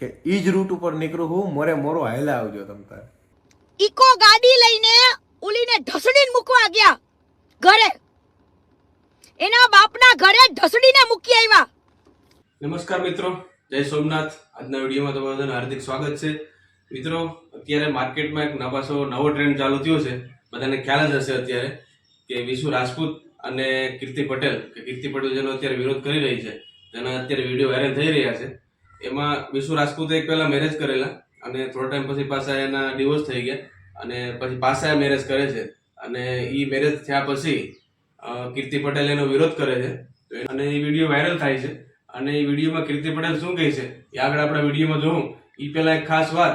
કે ઈ જ રૂટ ઉપર નીકળું હું મોરે મોરો હાયલા આવજો તમ તારે. ઈકો ગાડી લઈને ઉલીને ઢસડીને મૂકવા ગયા. ઘરે. એના બાપના ઘરે ઢસડીને મૂકી આવ્યા. નમસ્કાર મિત્રો જય સોમનાથ. આજના વિડીયોમાં તમારું બધાનું હાર્દિક સ્વાગત છે. મિત્રો અત્યારે માર્કેટમાં એક નવાસો નવો ટ્રેન્ડ ચાલુ થયો છે. બધાને ખ્યાલ જ હશે અત્યારે કે વિશુ રાજપૂત અને કીર્તિ પટેલ કે કીર્તિ પટેલ જેનો અત્યારે વિરોધ કરી રહી છે. તેના અત્યારે વીડિયો વાયરલ થઈ રહ્યા છે. એમાં વિશુ રાજપૂતે એક પહેલા મેરેજ કરેલા અને થોડા ટાઈમ પછી પાછા એના ડિવોર્સ થઈ ગયા અને પછી પાછા મેરેજ કરે છે. અને એ મેરેજ થયા પછી કીર્તિ પટેલ એનો વિરોધ કરે છે. અને એ વીડિયો વાયરલ થાય છે. અને એ વિડીયોમાં કીર્તિ પટેલ શું કહે છે? એ આગળ આપણા વિડીયોમાં જોઉં. એ પહેલાં એક ખાસ વાત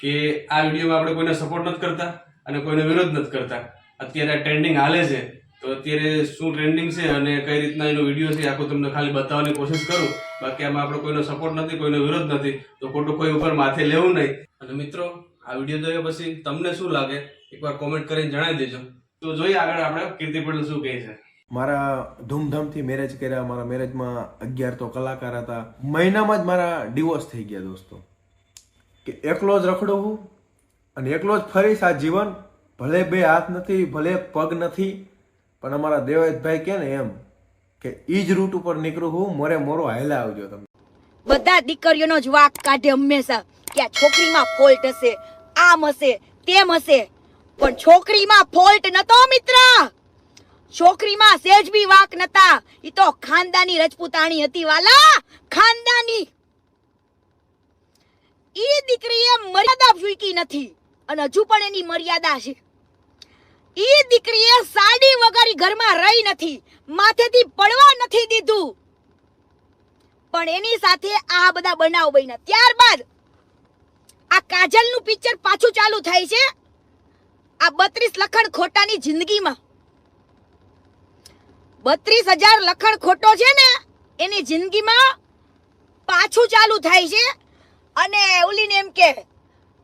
કે આ વિડીયોમાં આપણે કોઈને સપોર્ટ નથી કરતા અને કોઈનો વિરોધ નથી કરતા. અત્યારે ટ્રેન્ડિંગ હાલે છે. તો અત્યારે શું ટ્રેન્ડિંગ છે અને કઈ રીતના એનો વીડિયો છે આખો તમને ખાલી બતાવવાની કોશિશ કરું. બાકી આમાં આપણે કોઈનો સપોર્ટ નથી, કોઈનો વિરોધ નથી, તો ખોટું કોઈ ઉપર માથે લેવું નહીં. અને મિત્રો, આ વીડિયો જોયા પછી તમને શું લાગે? એકવાર કોમેન્ટ કરીને જણાવી દેજો. તો જોઈએ આગળ આપણે કીર્તિ પટેલ શું કહે છે. મારા ધૂમધામથી મેરેજ કર્યા, મારા મેરેજમાં અગિયાર તો કલાકાર હતા. મહિનામાં જ મારા ડિવોર્સ થઈ ગયા દોસ્તો. કે એકલો જ રખડું હું અને એકલો જ ફરીશ આ જીવન, ભલે બે હાથ નથી, ભલે પગ નથી, પણ અમારા દેવાયતભાઈ કે ને એમ કે ઈ જ રૂટ ઉપર નીકળું હું, મોરે મોરો હાયલા આવજો તમે. બધા દીકરીઓનો જ વાક કાઢે હંમેશા. કે આ છોકરીમાં ફોલ્ટ હશે, આમ હશે, તેમ હશે. પણ છોકરીમાં ફોલ્ટ નતો, મિત્ર. છોકરીમાં સેજ બી વાક નતા. ઈ તો ખાનદાની રજપૂતાણી હતી, વાલા. ખાનદાની. ઈ દીકરીએ મર્યાદા ફૂંકી નથી. અને હજુ પણ એની મર્યાદા છે. ઈ દીકરીએ સાડી વગર ઘરમાં રહી નથી. માથેથી પડવા નથી દીધું. પણ એની સાથે આ બધા બનાવ બન્યા. ત્યારબાદ આ કાજલનું પિક્ચર પાછું ચાલુ થાય છે. આ બત્રીસ લખણ ખોટાની જિંદગીમાં. બત્રીસ હજાર લખણ ખોટો છે ને, એની જિંદગીમાં પાછું ચાલુ થાય છે. અને ઓલીને એમ કે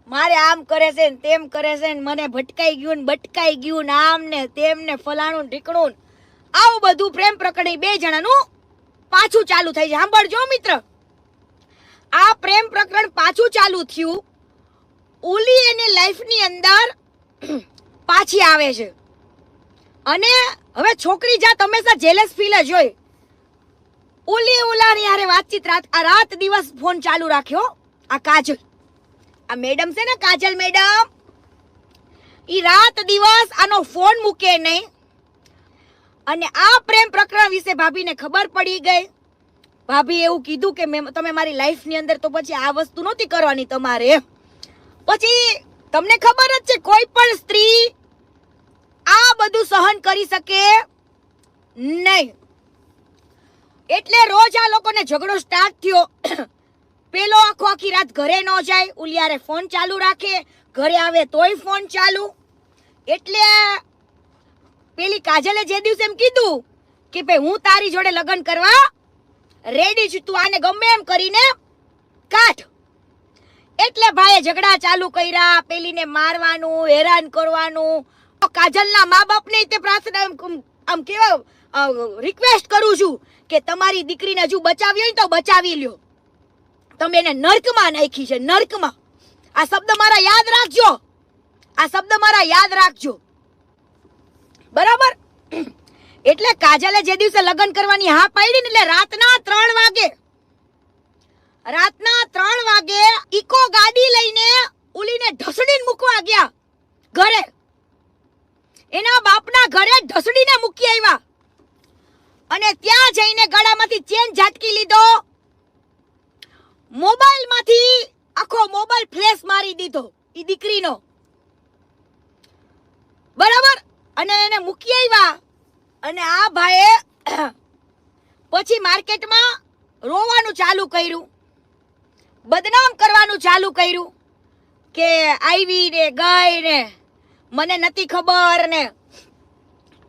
મારે આમ કરે છે ને તેમ કરે છે ને મને ભટકાઈ ગયું ને ભટકાઈ ગયું ને આમ ને તેમ ને ફલાણું ઢીકણું આવું બધું પ્રેમ પ્રકરણ બે જણાનું પાછું ચાલુ થઈ છે સાંભળજો મિત્ર. આ પ્રેમ પ્રકરણ પાછું ચાલુ થયું. ઓલી એની લાઈફની અંદર પાછી આવે છે. અને હવે છોકરી જાત હંમેશા જેલેસ ફીલ જ હોય. ઓલી ઓલાની હારે વાતચીત રાત આ રાત દિવસ ફોન ચાલુ રાખ્યો. આ કાજલ. આ મેડમ છે ને, કાજલ મેડમ, ઈ રાત દિવસ આનો ફોન મૂકે નહીં. અને આ પ્રેમ પ્રકરણ વિશે ભાભીને ખબર પડી ગઈ. ભાભી એવું કીધું કે મેં તમે મારી લાઈફની અંદર તો પછી આ વસ્તુ નહોતી કરવાની તમારે. પછી તમને ખબર જ છે, કોઈ પણ સ્ત્રી આ બધું સહન કરી શકે નહીં. એટલે રોજ આ લોકોને ઝઘડો સ્ટાર્ટ થયો. પેલો આખો આખી રાત ઘરે ન જાય, ઉલિયારે ફોન ચાલુ રાખે, ઘરે આવે તોય ફોન ચાલુ. એટલે પેલી કાજલે જે દિવસે એમ કીધું કે ભાઈ હું તારી જોડે લગ્ન કરવા રેડી છું, તું આને ગમે એમ કરીને કાઢ. એટલે ભાઈએ ઝઘડા ચાલુ કર્યા, પેલીને મારવાનું, હેરાન કરવાનું. કાજલના મા બાપને તે પ્રાર્થના આમ- કેવા રિક્વેસ્ટ કરું છું કે તમારી દીકરીને હજુ બચાવી હોય તો બચાવી લ્યો. તમે એને નર્કમાં નાખી છે, નર્કમાં. આ શબ્દ મારા યાદ રાખજો. આ શબ્દ મારા યાદ રાખજો. બરાબર? એટલે કાજલે જે દિવસે લગ્ન કરવાની હા પાડી ને એટલે રાતના ત્રણ વાગે, રાતના ત્રણ વાગે ઇકો ગાડી લઈને ઉલીને ઢસડીને મૂકવા ગયા ઘરે. એના બાપના ઘરે ઢસડીને મૂકી આવ્યા. અને ત્યાં જઈને ગળામાંથી ચેન ઝાટકી લીધો. મોબાઈલમાંથી આખો મોબાઈલ ફ્લેશ મારી દીધો એ દીકરીનો. બરાબર? અને એને મૂકી આવ્યા અને આ ભાઈએ પછી માર્કેટમાં રોવાનું ચાલુ કર્યું. બદનામ કરવાનું ચાલુ કર્યું કે આવી ને, ગઈ ને, મને નથી ખબર ને.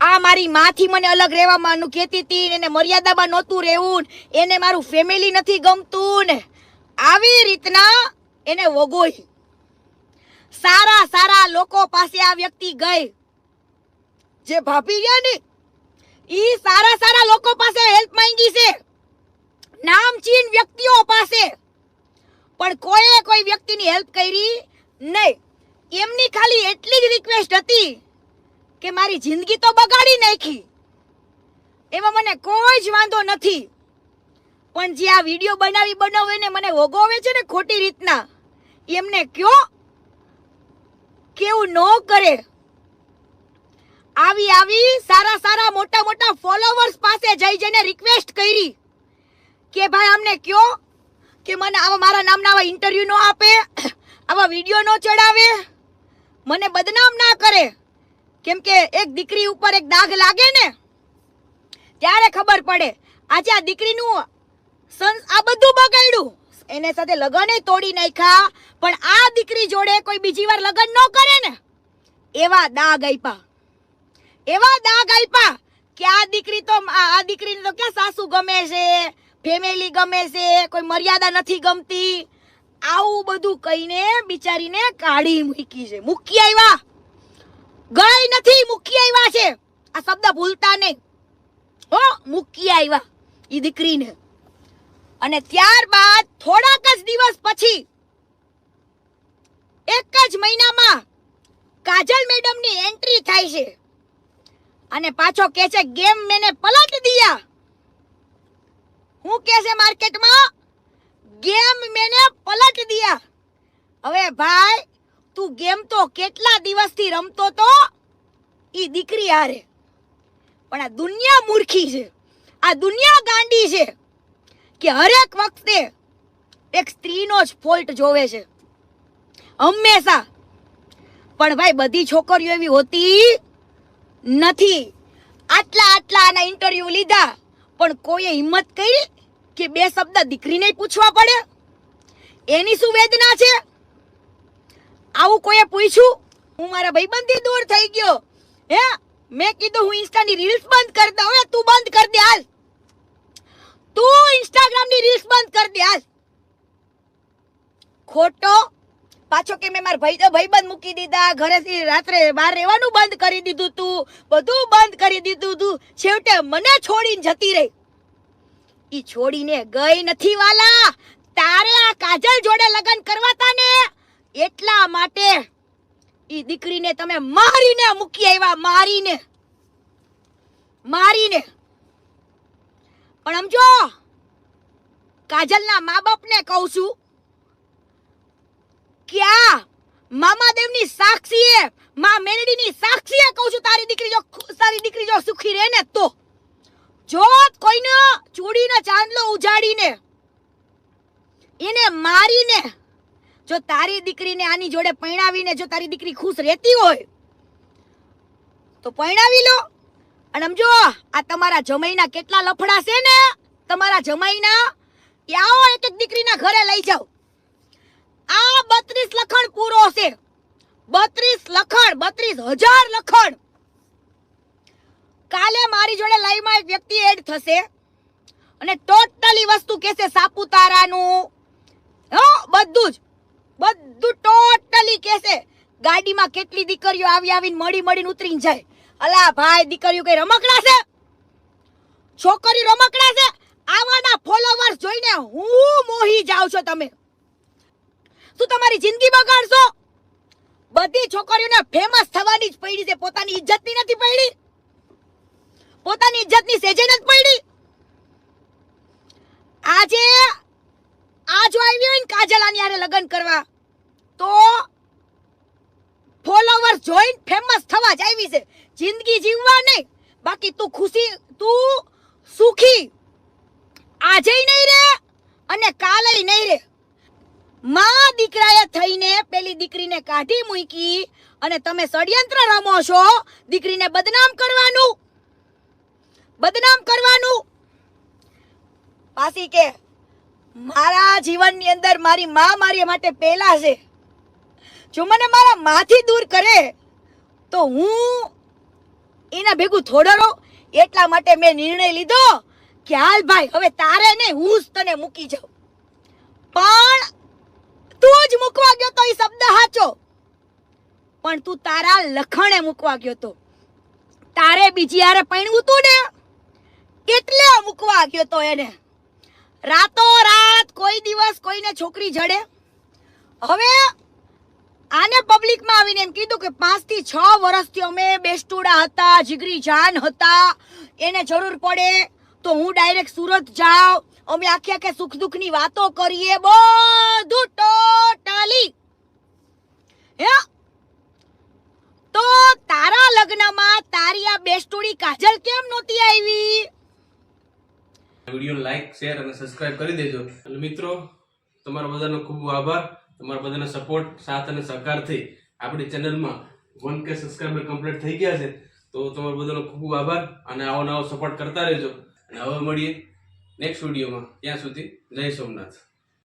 આ મારી માથી મને અલગ રહેવાનું કહેતી હતી એને મર્યાદામાં નહોતું રહેવું એને મારું ફેમિલી નથી ગમતું ને. આવી રીતના એને વગોઈ. સારા સારા લોકો પાસે આ વ્યક્તિ ગઈ. જે ભાભી ગયા ને, ઈ સારા સારા લોકો પાસે હેલ્પ માંગી છે. નામચીન વ્યક્તિઓ પાસે. પણ કોઈએ કોઈ વ્યક્તિની હેલ્પ કરી નહીં. એમની ખાલી એટલી જ રિક્વેસ્ટ હતી કે મારી જિંદગી તો બગાડી નાખી. એમાં મને કોઈ જ વાંધો નથી. પણ જે આ વીડિયો બનાવી બનાવે ને મને વગોવે છે ને ખોટી રીતના, એમને કયો? કેવું ન કરે? આવી આવી સારા સારા મોટા મોટા ફોલોવર્સ પાસે જઈ જઈને રિક્વેસ્ટ કરી કે ભાઈ અમને કયો? કે મને આવા મારા નામના આવા ઇન્ટરવ્યુ નો આપે, આવા વીડિયો નો ચડાવે, મને બદનામ ના કરે. કેમ કે એક દીકરી ઉપર એક દાગ લાગે ને, ત્યારે ખબર પડે. આજે આ દીકરીનું બધું બગાડ્યું. એને સાથે લગન તોડી નાખ્યા. પણ આ દીકરી જોડે કોઈ બીજી વાર લગન ન કરે ને, એવા દાગ આપ્યા એવા દાગ આપ્યા કે આ દીકરી તો આ દીકરીને તો ક્યાં સાસુ ગમે છે ફેમિલી ગમે છે, કોઈ મર્યાદા નથી ગમતી. આવું બધું કહીને બિચારીને કાઢી મૂકી છે. મૂકી આવ્યા ગઈ નથી, મૂકી આવ્યા છે. આ શબ્દ ભૂલતા નહીં. હો, મૂકી આવ્યા એ દીકરીને. અને ત્યારબાદ થોડાક જ દિવસ પછી, એક જ મહિનામાં કાજલ મેડમની એન્ટ્રી થાય છે. અને પાછો કે છે, ગેમ મેને પલટ દિયા. હું કે છે, માર્કેટમાં ગેમ મેને પલટ દિયા. હવે ભાઈ, તું ગેમ તો કેટલા દિવસથી રમતો તો? ઈ દીકરી હારે. પણ આ દુનિયા મૂર્ખી છે. આ દુનિયા ગાંડી છે. કે હરેક વખતે એક સ્ત્રીનો જ ફોલ્ટ જોવે છે. હંમેશા. પણ ભાઈ, બધી છોકરીઓ એવી હોતી નથી. આટલા આટલા આના ઇન્ટરવ્યુ લીધા. પણ કોઈએ હિંમત કરી કે બે શબ્દ દીકરીને પૂછવા પડે? એની શું વેદના છે? આવું કોઈએ પૂછ્યું? હું મારા ભાઈબંધથી દૂર થઈ ગયો. હે? મેં કીધું હું ઇન્સ્ટાની રીલ્સ બંધ કરી દઉં. તું બંધ કરી દે, હાલ. તું ઇન્સ્ટાગ્રામની રીલ્સ બંધ કરી દે હાલ ખોટો. પાછો કે મેં મારા ભાઈ ભાઈ બંધ મૂકી દીધા. ઘરેથી રાત્રે બહાર રહેવાનું બંધ કરી દીધું તું. બધું બંધ કરી દીધું તું. છેવટે મને છોડીને જતી રહી. ઈ છોડીને ગઈ નથી વાલા. તારે આ કાજલ જોડે લગ્ન કરવાતા ને? એટલા માટે ઈ દીકરીને તમે મારીને મૂકી આવ્યા. મારીને. મારીને. પણ સમજો કાજલના મા બાપને કહું છું ક્યાં મામાદેવની સાક્ષીએ, મા મેરડીની સાક્ષીએ કહું છું, તારી દીકરી જો તારી દીકરી જો સુખી રહે ને તો. જો કોઈને ચૂડીનો ચાંદલો ઉજાડીને, એને મારીને, જો તારી દીકરીને આની જોડે પરણાવીને જો તારી દીકરી ખુશ રહેતી હોય, તો પરણાવી લો. અને સમજો આ તમારા જમાઈના કેટલા લફડા છે ને? તમારા જમાઈના? એ આવો એક એક દીકરીના ઘરે લઈ જાઓ. આ બત્રીસ લખણ પૂરો છે. બત્રીસ લખણ, બત્રીસ હજાર લખણ. કાલે મારી જોડે લાઈવમાં એક વ્યક્તિ એડ થશે. અને ટોટલી વસ્તુ કહેશે સાપુતારાનું. હો, બધું જ. બધું ટોટલી કહેશે. ગાડીમાં કેટલી દીકરીઓ આવી આવીને મળી મળીને ઉતરીને જાય. અલા ભાઈ દીકરીઓ કઈ રમકડા છે? છોકરી રમકડા છે? આવાના ફોલોવર્સ જોઈને હું મોહી જાવ છો તમે. શું તમારી જિંદગી બગાડશો? બધી છોકરીઓને ફેમસ થવાની જ પડી છે. પોતાની ઇજ્જતની નથી પડી. પોતાની ઇજ્જતની સેજે નથી પડી. આજે આ જો આવી હોય ને કાજલ આની હારે લગ્ન કરવા, તો જોઈન ફેમસ થવા જ આવી છે. જિંદગી જીવવા નહીં. બાકી તું ખુશી, તું સુખી. આજે નહીં રે અને કાલે નહીં રે. માં દીકરાએ થઈને પેલી દીકરીને કાઢી મૂકી અને તમે ષડયંત્ર રમો છો. દીકરીને બદનામ કરવાનું. બદનામ કરવાનું. પાસી કે, મારા જીવનની અંદર મારી મા મારી માટે પહેલા છે. જો મને મારા માથી દૂર કરે, તો હું એના ભેગું થોડો રહું એટલા માટે મેં નિર્ણય લીધો કે હાલ ભાઈ, હવે તારે નહીં હું જ તને મૂકી જાઉં. પણ તું જ મૂકવા ગયો તો એ શબ્દ સાચો. પણ તું તારા લખણે મૂકવા ગયો તો. તારે બીજી હારે પૈણવું તું ને? એટલે મૂકવા ગયો તો એને? રાતો રાત કોઈ દિવસ કોઈને છોકરી જડે? હવે આને પબ્લિકમાં આવીને એમ કીધું કે પાંચથી છ વર્ષથી અમે બેસ્ટુડા હતા, જીગરી જાન હતા. એને જરૂર પડે તો હું ડાયરેક્ટ સુરત જાઉં. અમે આખે આખે સુખ દુઃખની વાતો કરીએ. બધું ટોટલી હે? તો તારા લગ્નમાં તારી આ બેસ્ટુડી કાજલ કેમ નહોતી આવી? વીડિયો લાઈક શેર અને સબસ્ક્રાઇબ કરી દેજો. મિત્રો, તમારા બધાનો ખૂબ આભાર. તમારા બધાનો સપોર્ટ સાથ અને સહકારથી આપણી ચેનલમાં વન કે સબસ્ક્રાઈબર કમ્પ્લીટ થઈ ગયા છે. તો તમારો બધાનો ખૂબ ખૂબ આભાર અને આવો નવો સપોર્ટ કરતા રહેજો. અને હવે મળીએ નેક્સ્ટ વિડીયોમાં ત્યાં સુધી જય સોમનાથ.